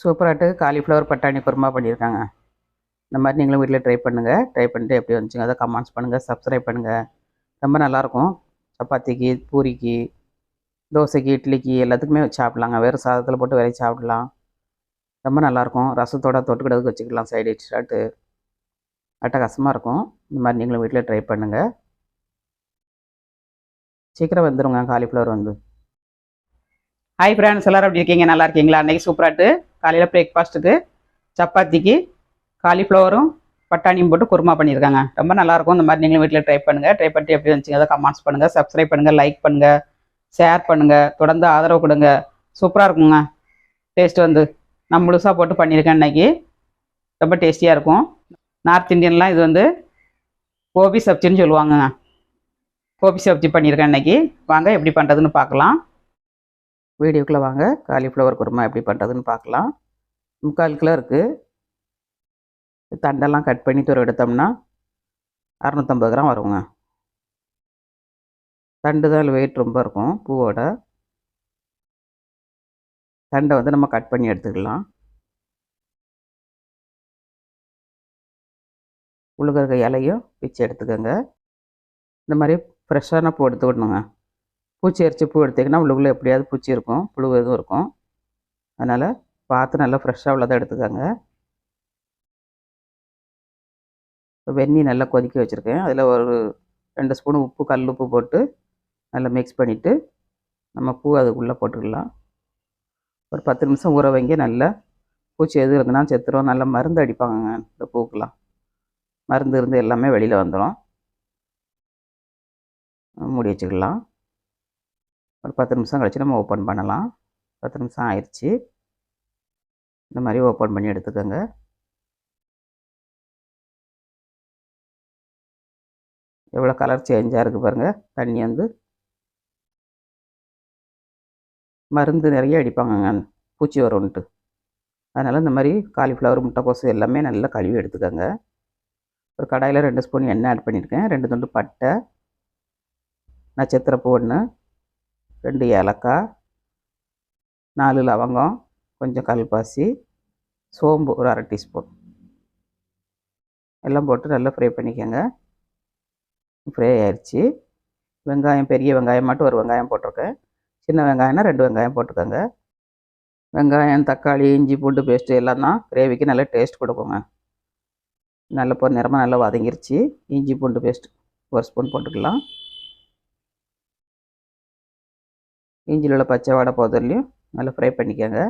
சூப்பராட்டு cauliflower பட்டாணி குருமா பண்ணியிருக்காங்க இந்த மாதிரி நீங்களும் வீட்டில் ட்ரை பண்ணுங்கள் ட்ரை பண்ணிட்டு எப்படி வந்துச்சுங்க அதை கமெண்ட்ஸ் பண்ணுங்கள் சப்ஸ்கிரைப் பண்ணுங்கள் ரொம்ப நல்லாயிருக்கும். சப்பாத்திக்கு பூரிக்கு தோசைக்கு இட்லிக்கு எல்லாத்துக்குமே சாப்பிட்லாங்க. வெறும் சாதத்தில் போட்டு விரைச்சி சாப்பிடலாம். ரொம்ப நல்லாயிருக்கும். ரசத்தோட தொட்டுக்கிடதுக்கு வச்சுக்கலாம். சைடு டிஷ்ஷாட்டு அட்டகாசமாக இருக்கும். இந்த மாதிரி நீங்களும் வீட்டில் ட்ரை பண்ணுங்கள் சீக்கிரம் வந்துடுங்க காலிஃப்ளவர் வந்து. ஹாய் ஃப்ரெண்ட்ஸ் எல்லோரும் எப்படி இருக்கீங்க? நல்லா இருக்கீங்களா? அன்றைக்கி சூப்பராட்டு காலையில் பிரேக்ஃபாஸ்ட்டுக்கு சப்பாத்திக்கு காலிஃப்ளவரும் பட்டாணியும் போட்டு குருமா பண்ணியிருக்காங்க. ரொம்ப நல்லாயிருக்கும். இந்த மாதிரி நீங்களும் வீட்டில் ட்ரை பண்ணுங்கள் ட்ரை பண்ணிட்டு எப்படி வந்துச்சுங்க அதை கமெண்ட்ஸ் பண்ணுங்கள் சப்ஸ்கிரைப் பண்ணுங்கள் லைக் பண்ணுங்கள் ஷேர் பண்ணுங்கள் தொடர்ந்து ஆதரவு கொடுங்க. சூப்பராக இருக்குங்க. டேஸ்ட் வந்து. நான் முழுசாக போட்டு பண்ணியிருக்கேன் இன்றைக்கி ரொம்ப டேஸ்டியாக இருக்கும். நார்த் இந்தியன்லாம் இது வந்து கோபி சப்ஜின்னு சொல்லுவாங்கங்க. கோபி சப்ஜி பண்ணியிருக்கேன் இன்றைக்கி வாங்க எப்படி பண்ணுறதுன்னு பார்க்கலாம். வீடியோக்குள்ளே வாங்க. காலிஃப்ளவர் குருமா எப்படி பண்ணுறதுன்னு பார்க்கலாம். முக்கால் கிலோ இருக்குது தண்டெல்லாம் கட் பண்ணி துறை எடுத்தோம்னா அறநூற்றம்பது கிராம் வருங்க. தண்டு தான் வெயிட் ரொம்ப இருக்கும் பூவோட. தண்டை வந்து நம்ம கட் பண்ணி எடுத்துக்கலாம். உழுகிற இலையும் பிச்சு எடுத்துக்கோங்க. இந்த மாதிரி ஃப்ரெஷ்ஷான பூ எடுத்துக்கணுங்க பூச்சி அரிச்சு பூ எடுத்திங்கன்னா உள்ளுக்குள்ளே எப்படியாவது பூச்சி இருக்கும் புழு எதுவும் இருக்கும். அதனால் பார்த்து நல்லா ஃப்ரெஷ்ஷாக உள்ளதாக எடுத்துக்கோங்க. வெந்நி நல்லா கொதிக்க வச்சுருக்கேன். அதில் ஒரு ரெண்டு ஸ்பூன் உப்பு கல் உப்பு போட்டு நல்லா மிக்ஸ் பண்ணிவிட்டு நம்ம பூ அதுக்குள்ளே போட்டுக்கலாம். ஒரு பத்து நிமிஷம் ஊற வைங்க. நல்லா பூச்சி எது இருந்ததுன்னா செத்துரும். நல்லா மருந்து அடிப்பாங்க இந்த பூக்கெலாம். மருந்து இருந்து எல்லாமே வெளியில் வந்துடும் மூடி வச்சுக்கலாம். ஒரு பத்து நிமிஷம் கழிச்சு நம்ம ஓப்பன் பண்ணலாம். பத்து நிமிஷம் ஆயிடுச்சு இந்த மாதிரி ஓப்பன் பண்ணி எடுத்துக்கோங்க. எவ்வளோ கலர் சேஞ்சாக இருக்குது பாருங்கள் தண்ணி வந்து மருந்து நிறைய அடிப்பாங்கங்க. பூச்சி வரும்ன்ட்டு. அதனால் இந்த மாதிரி காலிஃப்ளவர் முட்டைக்கோசு எல்லாமே நல்லா கழுவி எடுத்துக்கோங்க. ஒரு கடாயில் ரெண்டு ஸ்பூன் எண்ணெய் ஆட் பண்ணியிருக்கேன். ரெண்டு துண்டு பட்டை நட்சத்திரப்பூ ஒன்று ரெண்டு ஏலக்காய் நாலு லவங்கம் கொஞ்சம் கல்பாசி சோம்பு ஒரு அரை டீஸ்பூன். எல்லாம் போட்டு நல்லா ஃப்ரை பண்ணிக்கோங்க. ஃப்ரை ஆயிடுச்சு வெங்காயம் பெரிய வெங்காயம் மட்டும் ஒரு வெங்காயம் போட்டிருக்கேன். சின்ன வெங்காயம்னா ரெண்டு வெங்காயம் போட்டுக்கோங்க. வெங்காயம் தக்காளி இஞ்சி பூண்டு பேஸ்ட்டு எல்லாம் தான் கிரேவிக்கு நல்லா டேஸ்ட் கொடுக்குங்க. நல்ல பொறு நிறமாக நல்லா வதங்கிருச்சு. இஞ்சி பூண்டு பேஸ்ட் ஒரு ஸ்பூன் போட்டுக்கலாம். இஞ்சியில் உள்ள பச்சை வடை போதர்லையும் நல்லா ஃப்ரை பண்ணிக்கோங்க.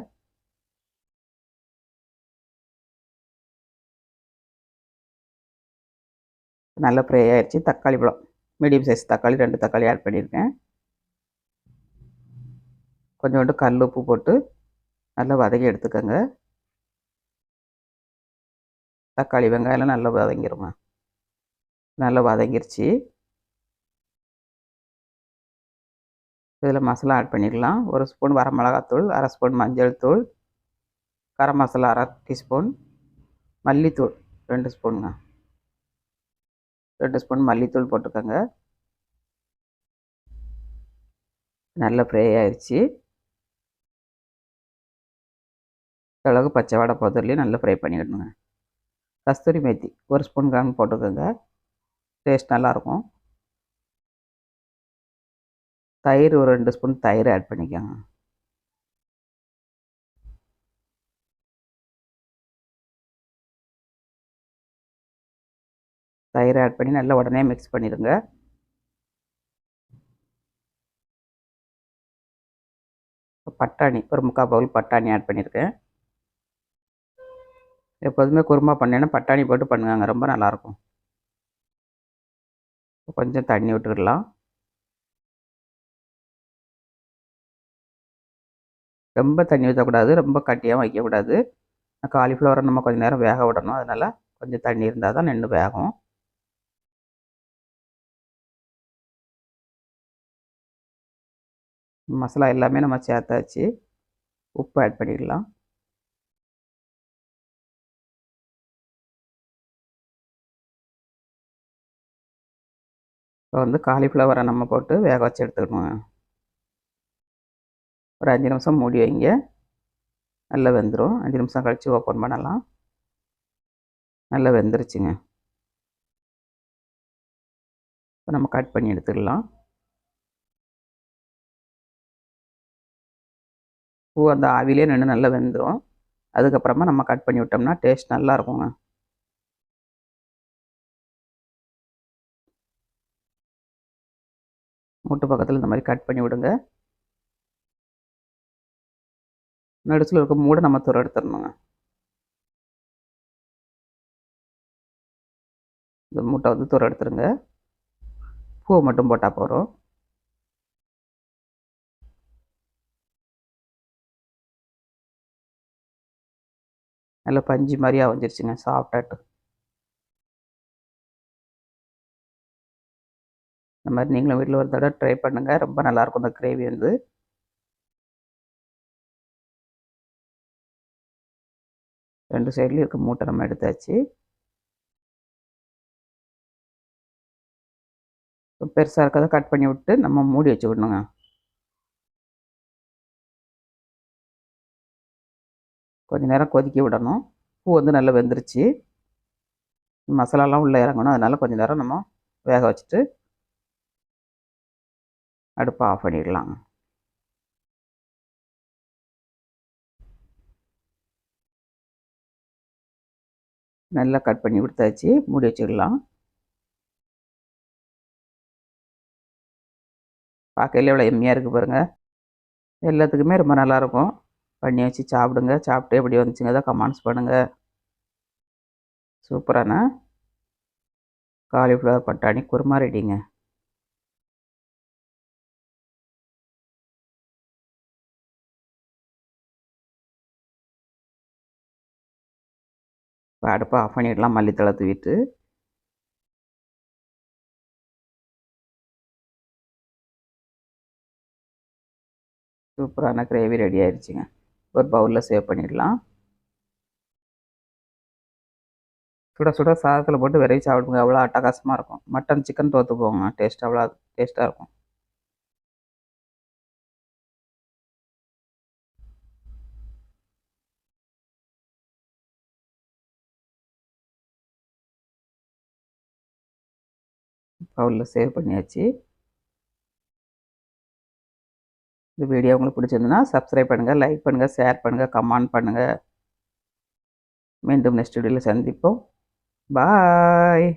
நல்லா ஃப்ரை ஆகிடுச்சி தக்காளி பழம் மீடியம் சைஸ் தக்காளி ரெண்டு தக்காளி ஆட் பண்ணியிருக்கேன் கொஞ்சோண்டு கல் உப்பு போட்டு நல்லா வதக்கி எடுத்துக்கோங்க. தக்காளி வெங்காயம்லாம் நல்லா வதங்கிடுமா நல்லா வதங்கிருச்சு. இதில் மசாலா ஆட் பண்ணிக்கலாம். ஒரு ஸ்பூன் வரமிளகாத்தூள் அரை ஸ்பூன் மஞ்சள் தூள் கரம் மசாலா அரை டீஸ்பூன் மல்லித்தூள் ரெண்டு ஸ்பூனுங்க ரெண்டு ஸ்பூன் மல்லித்தூள் போட்டுக்கோங்க. நல்லா ஃப்ரை ஆயிடுச்சு அளவுக்கு பச்சை வடை போதர்லேயும் நல்லா ஃப்ரை பண்ணிக்கணுங்க. கஸ்தூரி மேத்தி ஒரு ஸ்பூன் கிராம் போட்டுக்கோங்க டேஸ்ட் நல்லாயிருக்கும் தயிர் ஒரு ரெண்டு ஸ்பூன் தயிர் ஆட் பண்ணிக்கோங்க. தயிர் ஆட் பண்ணி நல்லா உடனே மிக்ஸ் பண்ணிடுங்க. பட்டாணி ஒரு முக்கால் பவுல் பட்டாணி ஆட் பண்ணியிருக்கேன். எப்போதுமே குருமா பண்ணேன்னா பட்டாணி போட்டு பண்ணுங்க ரொம்ப நல்லாயிருக்கும் கொஞ்சம் தண்ணி விட்டுடலாம். ரொம்ப தண்ணி ஊற்றக்கூடாது ரொம்ப கட்டியாக வைக்கக்கூடாது. காலிஃப்ளவரை நம்ம கொஞ்சம் நேரம் வேக விடணும். அதனால் கொஞ்சம் தண்ணி இருந்தால் தான் நின்று வேகும். மசாலா எல்லாமே நம்ம சேர்த்தாச்சு. உப்பு ஆட் பண்ணிடலாம். இப்போ வந்து காலிஃப்ளவரை நம்ம போட்டு வேக வச்சு எடுத்துக்கணும். ஒரு அஞ்சு நிமிஷம் மூடி வைங்க. நல்லா வெந்துடும் அஞ்சு நிமிஷம் கழித்து ஓப்பன் பண்ணலாம். நல்லா வெந்துருச்சுங்க. இப்போ நம்ம கட் பண்ணி எடுத்துடலாம். பூ அந்த ஆவிலே நின்று நல்லா வெந்துடும் அதுக்கப்புறமா நம்ம கட் பண்ணி விட்டோம்னா டேஸ்ட் நல்லா இருக்குங்க. முட்டு பக்கத்தில் இந்த மாதிரி கட் பண்ணி விடுங்க. நடுச்சில் இருக்க மூட நம்ம துறை எடுத்துடணுங்க. இந்த மூட்டை வந்து துறை எடுத்துருங்க பூவை மட்டும் போட்டால் போகிறோம் நல்லா பஞ்சு மாதிரியாக வந்துருச்சுங்க சாஃப்டாட்டு இந்த மாதிரி நீங்களும் வீட்டில் ஒரு தடவை ட்ரை பண்ணுங்கள் ரொம்ப நல்லாயிருக்கும் இந்த கிரேவி வந்து. ரெண்டு சைட்லேயும் இருக்க. மூட்டை நம்ம எடுத்தாச்சு. பெருசாக இருக்கிறத கட் பண்ணி விட்டு நம்ம மூடி வச்சு விடணுங்க கொஞ்சம் நேரம் கொதிக்க விடணும். பூ வந்து நல்லா வெந்துருச்சு. மசாலாலாம் உள்ளே இறங்கணும். அதனால் கொஞ்சம் நேரம் நம்ம வேக வச்சுட்டு அடுப்பை ஆஃப் பண்ணிடலாங்க. நல்லா கட் பண்ணி கொடுத்தாச்சு. மூடி வச்சுக்கலாம் பார்க்கையில எவ்வளோ எம்மியாக இருக்குது பாருங்கள் எல்லாத்துக்குமே ரொம்ப நல்லாயிருக்கும் பண்ணி வச்சு சாப்பிடுங்க. சாப்பிட்டு எப்படி வந்துச்சுங்க தான் கமெண்ட்ஸ் பண்ணுங்கள் சூப்பரான காலிஃப்ளவர் பட்டாணி குருமா ரெடிங்க இப்போ அடுப்பை ஆஃப் பண்ணிடலாம் மல்லித்தலை தூவிட்டு. சூப்பரான கிரேவி ரெடி ஆயிடுச்சுங்க ஒரு பவுலில் சேவ் பண்ணிடலாம். சுட சுட சாதத்தில் போட்டு விரைவி சாப்பிடுங்க அவ்வளோ அட்டகாசமாக இருக்கும். மட்டன் சிக்கன் தோற்று போங்க. டேஸ்ட் அவ்வளோ டேஸ்ட்டாக இருக்கும். பவுலில் சேவ் பண்ணியாச்சு. இந்த வீடியோ உங்களுக்கு பிடிச்சிருந்துன்னா சப்ஸ்கிரைப் பண்ணுங்கள் லைக் பண்ணுங்கள் ஷேர் பண்ணுங்கள் கமெண்ட் பண்ணுங்கள் மீண்டும் நெக்ஸ்ட் வீடியோவில் சந்திப்போம். பாய்